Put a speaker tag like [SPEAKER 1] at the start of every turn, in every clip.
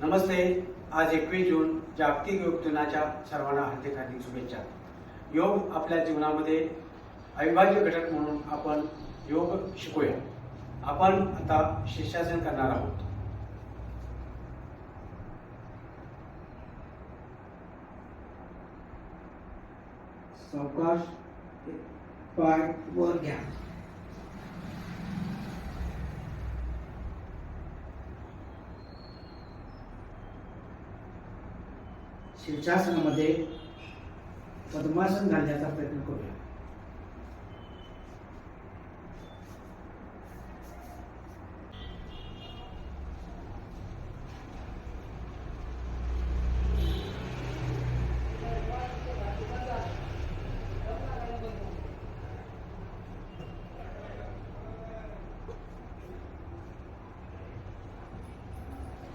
[SPEAKER 1] नमस्ते. आज एकवीस जून जागतिक योग दिनाच्या सर्वांना हार्दिक हार्दिक शुभेच्छा. योग आपल्या जीवनामध्ये अविभाज्य घटक म्हणून आपण योग शिकूया. आपण आता शिष्यासन करणार आहोत.
[SPEAKER 2] सावकाश पाय वर घ्या. शीर्षासनामध्ये पद्मासन घालण्याचा प्रयत्न करूया.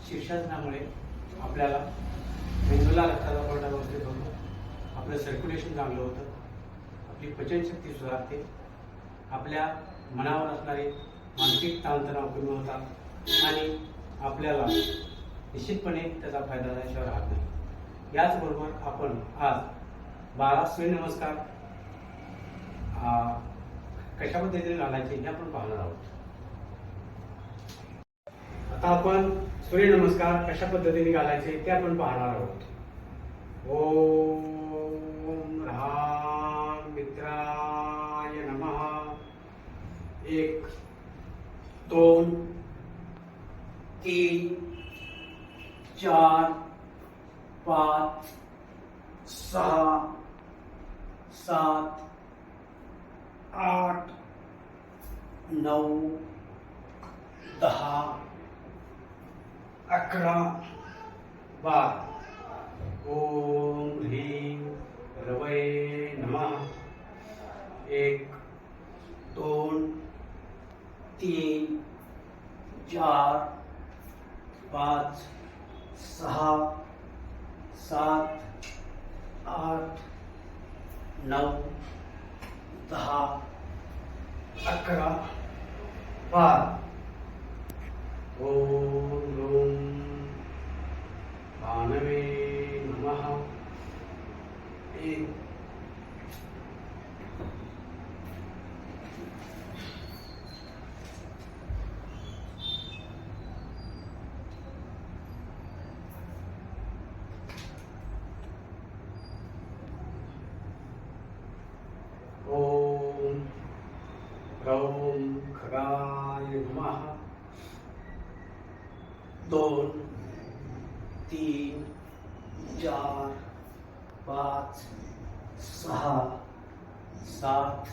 [SPEAKER 1] शीर्षासनामुळे आपल्याला मेंदूला रक्ताचा पुरवठा व्यवस्थित होतो आपलं सर्क्युलेशन चांगलं होतं. आपली पचनशक्ती सुधारते. आपल्या मनावर असणारे मानसिक ताणतणाव कमी होतात आणि आपल्याला निश्चितपणे त्याचा फायदा झाल्याशिवाय राहत नाही. याचबरोबर आपण आज बारा सूर्यनमस्कार कशा पद्धतीने घालायचे हे आपण पाहणार आहोत. आता आपण सूर्यनमस्कार कशा पद्धतीने घालायचे ते आपण पाहणार आहोत. ओम राम मित्राय नमः. एक दोन तीन चार पाच सहा सात आठ नऊ दहा अकरा बारा। ओम ह्रीं रवये नमः। एक, दोन, तीन, चार, पाच, सहा, सात, आठ नऊ दहा। अकरा बारा। ओम ह्रूं भानवे नमः। एक ओम खगाय नमः। दोन तीन चार पाच सहा सात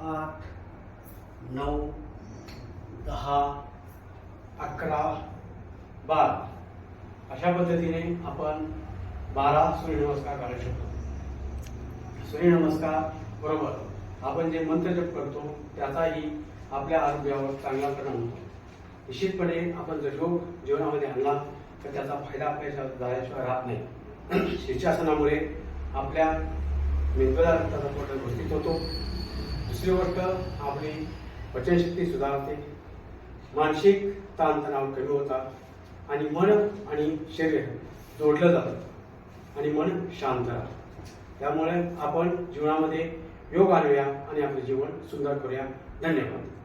[SPEAKER 1] आठ नऊ दहा अकरा बारा. अशा पद्धतीने आपण बारा सूर्यनमस्कार करायला शकतो. सूर्यनमस्कार बरोबर. आपण जे मंत्र जप करतो त्याचाही आपल्या आरोग्यावर चांगला परिणाम होतो. निश्चितपणे आपण जर योग जीवनामध्ये आणला तर त्याचा फायदा आपल्या झाल्याशिवाय राहत नाही. शीर्षासनामुळे आपल्या मेंदूला रक्ताचा पुरवठा घोषित होतो. दुसरी गोष्ट आपली पचनशक्ती सुधारते. मानसिक ताणतणाव कमी होतात आणि मन आणि शरीर जोडलं जातं आणि मन शांत राहतं. त्यामुळे आपण जीवनामध्ये योग आणूया आणि आपले जीवन सुंदर करूया. धन्यवाद.